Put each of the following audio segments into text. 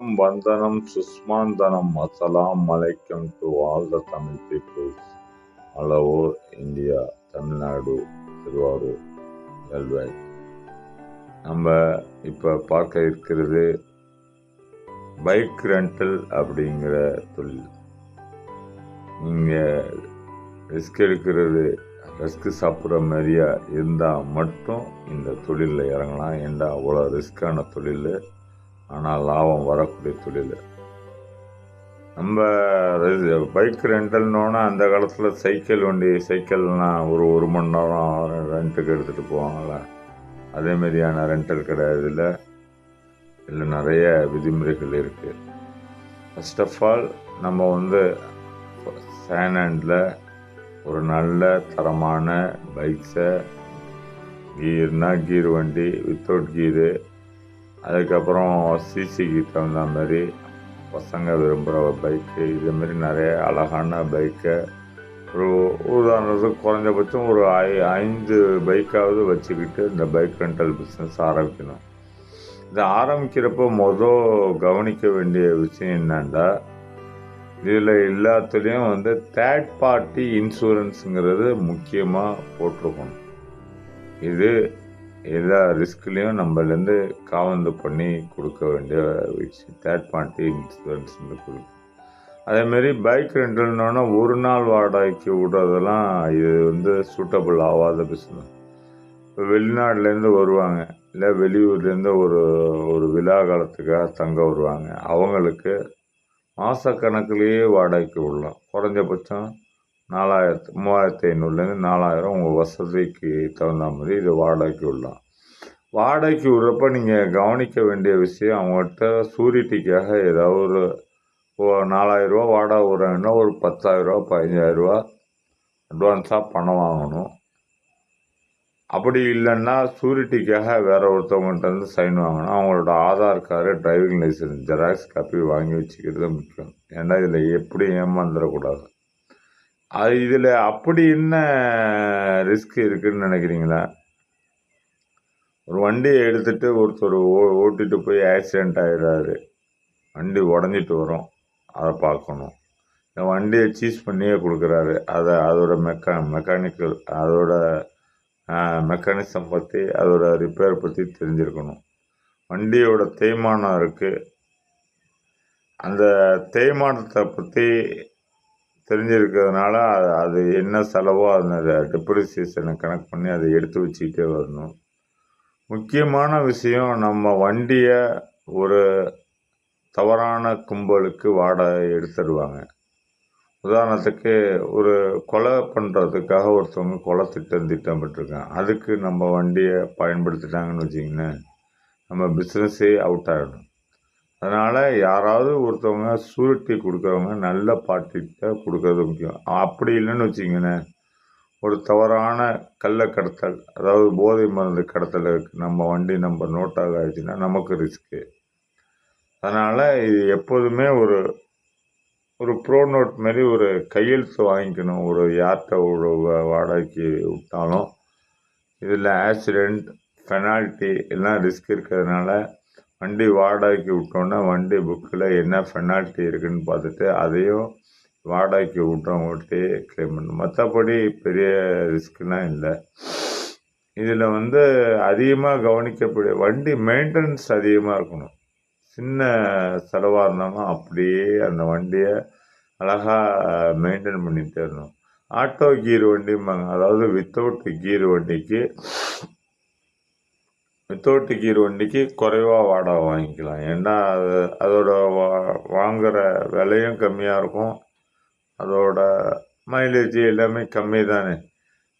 வந்தனம் சுஷ்மாந்தனம் அசலாம் மலைக்கம் to all the Tamil peoples. All over India Tamil Nadu Thiruvarur வேல்வேல் நம்ம இப்போ பார்க்க இருக்கிறது பைக் ரெண்டல் அப்படிங்கிற தொழில். நீங்கள் ரிஸ்க் எடுக்கிறது ரிஸ்க் சாப்பிட்ற மாதிரியா இருந்தால் மட்டும் இந்த தொழிலில் இறங்கலாம். ஏண்டா அவ்வளோ ரிஸ்க்கான தொழில்? ஆனால் லாபம் வரக்கூடிய தொழில். நம்ம பைக் ரெண்டல்னோன்னா அந்த காலத்தில் சைக்கிள் வண்டி சைக்கிள்னால் ஒரு ஒரு மணி நேரம் ரெண்ட்டுக்கு எடுத்துகிட்டு போவாங்கள அதே மாதிரியான ரெண்டல் கிடையாது இல்லை இதில் நிறைய விதிமுறைகள் இருக்குது ஃபஸ்ட் ஆஃப் ஆல் நம்ம வந்து சேனண்டில் ஒரு நல்ல தரமான பைக்ஸை கீர்னால் கீர் வண்டி வித்தவுட் கீரு அதுக்கப்புறம் சிசிக்கு தகுந்த மாதிரி பசங்க விரும்புகிற பைக்கு இதுமாரி நிறைய அழகான பைக்கை ஒரு உதாரணத்துக்கு குறைஞ்சபட்சம் ஒரு ஐ ஐந்து பைக்காவது வச்சுக்கிட்டு இந்த பைக் ரெண்டல் பிஸ்னஸ் ஆரம்பிக்கணும். இதை ஆரம்பிக்கிறப்போ மொதல் கவனிக்க வேண்டிய விஷயம் என்னென்னா இதில் எல்லாத்துலேயும் வந்து தேர்ட் பார்ட்டி இன்சூரன்ஸுங்கிறது முக்கியமாக போட்டிருக்கணும். இது எல்லா ரிஸ்க்லேயும் நம்மலேருந்து காவந்து பண்ணி கொடுக்க வேண்டிய விஷயம். தேர்ட் பார்ட்டி இன்சூரன்ஸ் வந்து கொடுக்கும். அதேமாரி பைக் ரெண்டல்னோன்னா ஒரு நாள் வாடகைக்கு விடுறதெல்லாம் இது வந்து சூட்டபிள் ஆகாத பிஸ்னஸ் இப்போ வெளிநாட்டிலேருந்து வருவாங்க. இல்லை வெளியூர்லேருந்து ஒரு ஒரு விழா காலத்துக்காக தங்க வருவாங்க. அவங்களுக்கு மாதக்கணக்கிலேயே வாடகைக்கு விடலாம். குறைஞ்சபட்சம் நாலாயிரத்து மூவாயிரத்தி ஐநூறுலேருந்து நாலாயிரம் உங்கள் வசதிக்கு தகுந்த மாதிரி இது வாடகைக்கு விடலாம். வாடகைக்கு விட்றப்ப நீங்கள் கவனிக்க வேண்டிய விஷயம் அவங்கள்ட்ட சூரிட்டிக்காக ஏதாவது ஒரு நாலாயிரரூவா வாடகை விடுறாங்கன்னா ஒரு பத்தாயிரரூவா பதினஞ்சாயிரரூவா அட்வான்ஸாக பணம் வாங்கணும். அப்படி இல்லைன்னா சூரிட்டிக்காக வேறு ஒருத்தவங்கள்ட்ட இருந்து சைன் வாங்கணும். அவங்களோட Aadhaar card driving licence xerox copy வாங்கி வச்சுக்கிறது முக்கியம். ஏன்னா இதில் எப்படி ஏமாந்துடக்கூடாது. அது இதில் அப்படி என்ன ரிஸ்க் இருக்குதுன்னு நினைக்கிறீங்களா? ஒரு வண்டியை எடுத்துகிட்டு ஒருத்தர் ஓ ஓட்டிகிட்டு போய் ஆக்சிடெண்ட் ஆகிடுறாரு வண்டி உடஞ்சிட்டு வரும். அதை பார்க்கணும். இந்த வண்டியை சீஸ் பண்ணியே கொடுக்குறாரு. அதை அதோட மெக்கா மெக்கானிக்கல் அதோட மெக்கானிசம் பற்றி அதோட ரிப்பேர் பற்றி தெரிஞ்சிருக்கணும். வண்டியோட தேய்மானம் இருக்குது அந்த தேய்மானத்தை பற்றி தெரிஞ்சிருக்கிறதுனால அது என்ன செலவோ அந்த டெப்ரிசியேஷனை கணக்கு பண்ணி அதை எடுத்து வச்சுக்கிட்டே வரணும். முக்கியமான விஷயம் நம்ம வண்டியை ஒரு தவறான கும்பலுக்கு வாடகை எடுத்துடுவாங்க. உதாரணத்துக்கு ஒரு கொலை பண்ணுறதுக்காக ஒருத்தவங்க கொலை திட்டம் திட்டமிட்டுருக்காங்க அதுக்கு நம்ம வண்டியை பயன்படுத்திட்டாங்கன்னு வச்சிங்கன்னா நம்ம பிஸ்னஸே அவுட் ஆகிடும் அதனால் யாராவது ஒருத்தவங்க சூரிட்டி கொடுக்குறவங்க நல்ல பார்ட்டிகிட்ட கொடுக்கறது முக்கியம். அப்படி இல்லைன்னு வச்சிங்கண்ணே ஒரு தவறான கள்ள கடத்தல் அதாவது போதை மருந்து கடத்தல் நம்ம வண்டி நம்ம நோட்டாக ஆயிடுச்சுன்னா நமக்கு ரிஸ்க்கு அதனால் இது எப்போதுமே ஒரு ஒரு ப்ரோ நோட் மாரி ஒரு கையெழுத்து வாங்கிக்கணும். ஒரு யார்கிட்ட ஒரு வாடகைக்கு விட்டாலும் இதில் ஆக்சிடெண்ட் பெனால்ட்டி எல்லாம் ரிஸ்க் இருக்கிறதுனால வண்டி வாடகைக்கு விட்டோன்னா வண்டி புக்கில் என்ன பெனால்ட்டி இருக்குதுன்னு பார்த்துட்டு அதையும் வாடகைக்கு விட்றவங்கள்ட்டே க்ளைம் பண்ணணும் மற்றபடி பெரிய ரிஸ்க்குலாம் இல்லை. இதில் வந்து அதிகமாக கவனிக்கக்கூடிய வண்டி மெயின்டெனன்ஸ் அதிகமாக இருக்கணும். சின்ன செலவாக இருந்தாலும் அப்படியே அந்த வண்டியை அழகாக மெயின்டைன் பண்ணிகிட்டே இருந்தோம் ஆட்டோ கீர் வண்டிம்பாங்க. அதாவது வித்தவுட் கீர் வண்டிக்கு வித்தவுட் கீர் வண்டிக்கு குறைவாக வாடகை வாங்கிக்கலாம். ஏன்னா அது அதோட வா வாங்குகிற விலையும் கம்மியாக இருக்கும். அதோட மைலேஜ் எல்லாமே கம்மி தானே.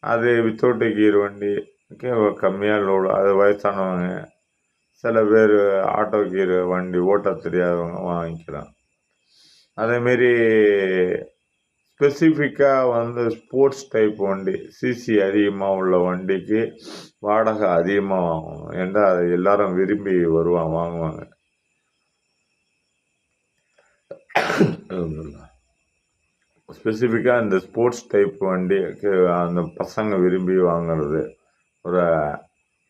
அது வித்தவுட் கீர் வண்டிக்கு கம்மியாக லோடு அது வயசானவங்க சில பேர் ஆட்டோ கீர் வண்டி ஓட்ட தெரியாதவங்க வாங்கிக்கலாம். அதேமாரி ஸ்பெசிஃபிக்காக வந்து ஸ்போர்ட்ஸ் டைப் வண்டி சிசி அதிகமாக உள்ள வண்டிக்கு வாடகை அதிகமாக வாங்கணும். ஏன்னா அது எல்லாரும் விரும்பி வருவாங்க வாங்குவாங்க. ஸ்பெசிஃபிக்காக இந்த ஸ்போர்ட்ஸ் டைப் வண்டி அந்த பசங்க விரும்பி வாங்கிறது. ஒரு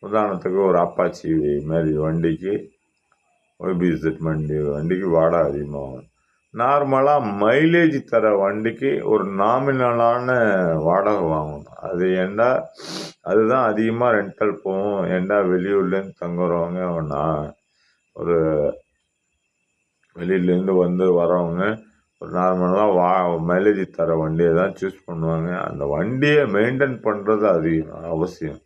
உதாரணத்துக்கு ஒரு அப்பாச்சி மாரி வண்டிக்கு ஒய்பிசெட் வண்டி வண்டிக்கு வாடகை அதிகமாகும் நார்மலாக மைலேஜ் தர வண்டிக்கு ஒரு நாமினலான வாடகை வாங்கணும். அது ஏண்டா? அதுதான் அதிகமாக ரெண்டல் போகும். ஏண்டா வெளியூர்லேருந்து தங்குறவங்க நான் ஒரு வெளியிலேருந்து வந்து வரவங்க ஒரு நார்மலாக வா மைலேஜ் தர வண்டியை தான் சூஸ் பண்ணுவாங்க. அந்த வண்டியை மெயின்டைன் பண்ணுறது அதிகம் அவசியம்.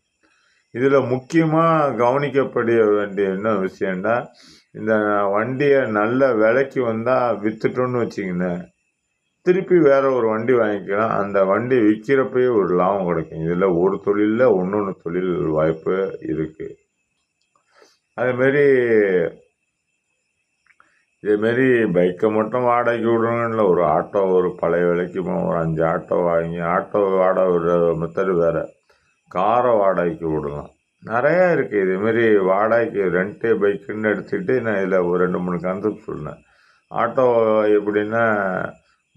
இதில் முக்கியமாக கவனிக்கப்பட வேண்டிய என்ன விஷயம்னா இந்த வண்டியை நல்ல விலைக்கு வந்தால் விற்றுட்டோன்னு வச்சிங்கண்ணே திருப்பி வேறு ஒரு வண்டி வாங்கிக்கலாம். அந்த வண்டி விற்கிறப்பயே ஒரு லாபம் கிடைக்கும். இதில் ஒரு தொழிலில் ஒன்று ஒன்று தொழில் வாய்ப்பு இருக்குது அதேமாரி இதேமாரி பைக்கை மட்டும் வாடகைக்கு விடணும்ல. ஒரு ஆட்டோ ஒரு பழைய விலைக்கு ஒரு அஞ்சு ஆட்டோ வாங்கி ஆட்டோ வாடகை விடுற மெத்தடு வேறு. காரை வாடகைக்கு விடலாம். நிறையா இருக்குது இதுமாரி வாடகைக்கு ரெண்ட்டு பைக்குன்னு எடுத்துக்கிட்டு நான் இதில் ஒரு ரெண்டு மூணு கான்செப்ட் சொன்னேன். ஆட்டோ எப்படின்னா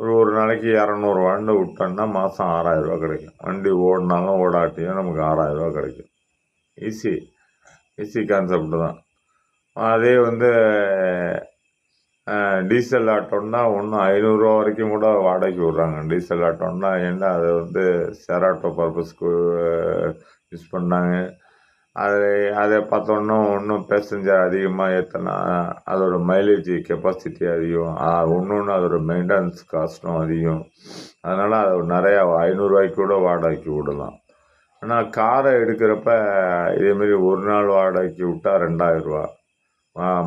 ஒரு ஒரு நாளைக்கு இரநூறுவான்னு விட்டோன்னா மாதம் ஆறாயிரரூவா கிடைக்கும். வண்டி ஓடினாலும் ஓடாட்டியும் நமக்கு ஆறாயிரரூவா கிடைக்கும். ஈஸி ஈஸி கான்செப்ட் தான். அதே வந்து டீசல் ஆட்டோன்னா ஒன்றும் ஐநூறுரூவா வரைக்கும் கூட வாடகைக்கு விட்றாங்க. டீசல் ஆட்டோன்னா என்ன அதை வந்து ஷேர் ஆட்டோ பர்பஸ்க்கு யூஸ் பண்ணாங்க. அது அதை பார்த்தோன்னா இன்னும் பேசஞ்சர் அதிகமாக ஏற்றினா அதோடய மைலேஜ் கெப்பாசிட்டி அதிகம். ஒன்று ஒன்று அதோடய மெயின்டெனன்ஸ் காஸ்ட்டும் அதிகம். அதனால் அதை நிறையா ஐநூறுரூவாய்க்கு கூட வாடகைக்கு விடலாம். ஆனால் காரை எடுக்கிறப்ப இதேமாரி ஒரு நாள் வாடகைக்கு விட்டால் ரெண்டாயிரரூவா.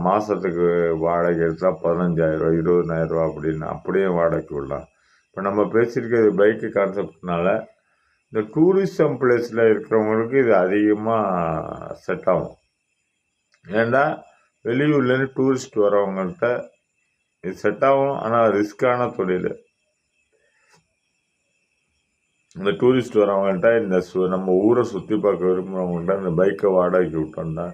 மாதத்துக்கு வாடகை எடுத்தால் பதினஞ்சாயிரரூவா இருபதனாயிரரூவா அப்படின்னு அப்படியே வாடகைக்கு விடலாம். இப்போ நம்ம பேசியிருக்கிறது பைக்கு கான்செப்ட்னால இந்த டூரிசம் பிளேஸில் இருக்கிறவங்களுக்கு இது அதிகமாக செட் ஆகும். ஏன்னா வெளியூர்லேருந்து டூரிஸ்ட் வரவங்கள்ட்ட இது செட் ஆகும் ஆனால் ரிஸ்க்கான தொழில். இந்த டூரிஸ்ட் வரவங்கள்ட்ட இந்த சு நம்ம ஊரை சுற்றி பார்க்க விரும்புகிறவங்கள்ட்ட இந்த பைக்கை வாடகைக்கு விட்டோம்னா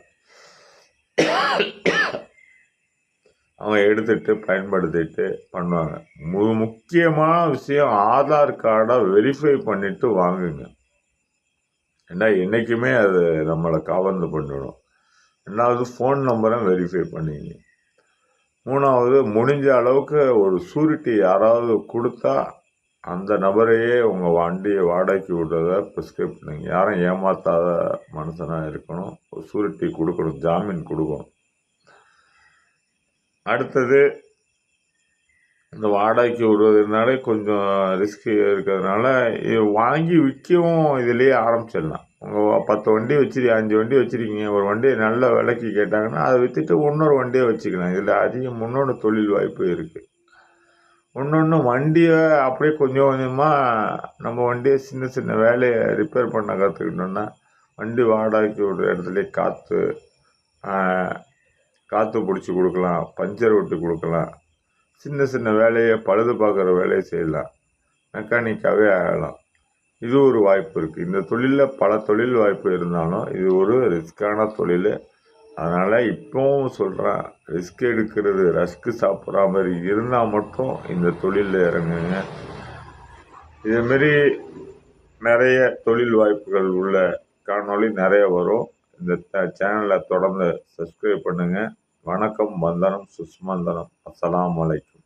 அவங்க எடுத்துகிட்டு பயன்படுத்திட்டு பண்ணுவாங்க. மு முக்கியமான விஷயம் ஆதார் கார்டை வெரிஃபை பண்ணிவிட்டு வாங்குங்க. ஏன்னா என்றைக்குமே அது நம்மளை கவர்ந்து பண்ணிவிடும் ரெண்டாவது ஃபோன் நம்பரை வெரிஃபை பண்ணிங்க. மூணாவது முடிஞ்ச அளவுக்கு ஒரு சூரிட்டி யாராவது கொடுத்தா அந்த நபரையே உங்கள் வண்டியை வாடகைக்கு விடுறத ப்ரிஸ்கிரைப் பண்ணுங்க. யாரும் ஏமாத்தாத மனுஷனாக இருக்கணும். ஒரு சூரிட்டி கொடுக்கணும் ஜாமீன் கொடுக்கணும். அடுத்தது இந்த வாடகைக்கு விடுவதுனாலே கொஞ்சம் ரிஸ்க்கு இருக்கிறதுனால வாங்கி விற்கவும் இதுலேயே ஆரம்பிச்சிடலாம். உங்கள் பத்து வண்டி வச்சிரு அஞ்சு வண்டி வச்சுருக்கீங்க ஒரு வண்டியை நல்ல விலைக்கு கேட்டாங்கன்னா அதை விற்றுட்டு இன்னொரு வண்டியை வச்சுக்கலாம். இதில் அதிகம் முன்னோட தொழில் வாய்ப்பு இருக்குது ஒன்று வண்டியை அப்படியே கொஞ்சம் கொஞ்சமாக நம்ம வண்டியை சின்ன சின்ன வேலையை ரிப்பேர் பண்ண கற்றுக்கிட்டோன்னா வண்டி வாடகைக்கு விடுற இடத்துல காற்று காற்று பிடிச்சி கொடுக்கலாம் பஞ்சர் விட்டு கொடுக்கலாம். சின்ன சின்ன வேலையை பழுது பார்க்குற வேலையை செய்யலாம். மெக்கானிக்காகவே ஆகலாம். இது ஒரு வாய்ப்பு இருக்குது இந்த தொழிலில் பல தொழில் வாய்ப்பு இருந்தாலும் இது ஒரு ரிஸ்க்கான தொழில். அதனால் இப்போவும் சொல்கிறேன் ரிஸ்க் எடுக்கிறது ரஸ்க்கு சாப்பிட்ற மாதிரி இருந்தால் மட்டும் இந்த தொழிலில் இறங்குங்க. இதேமாரி நிறைய தொழில் வாய்ப்புகள் உள்ள காணொளி நிறைய வரும். இந்த சேனலை தொடர்ந்து சப்ஸ்கிரைப் பண்ணுங்கள் வணக்கம் வந்தனம் சுஸ்மந்தனம் அஸ்லாம் வலைக்கும்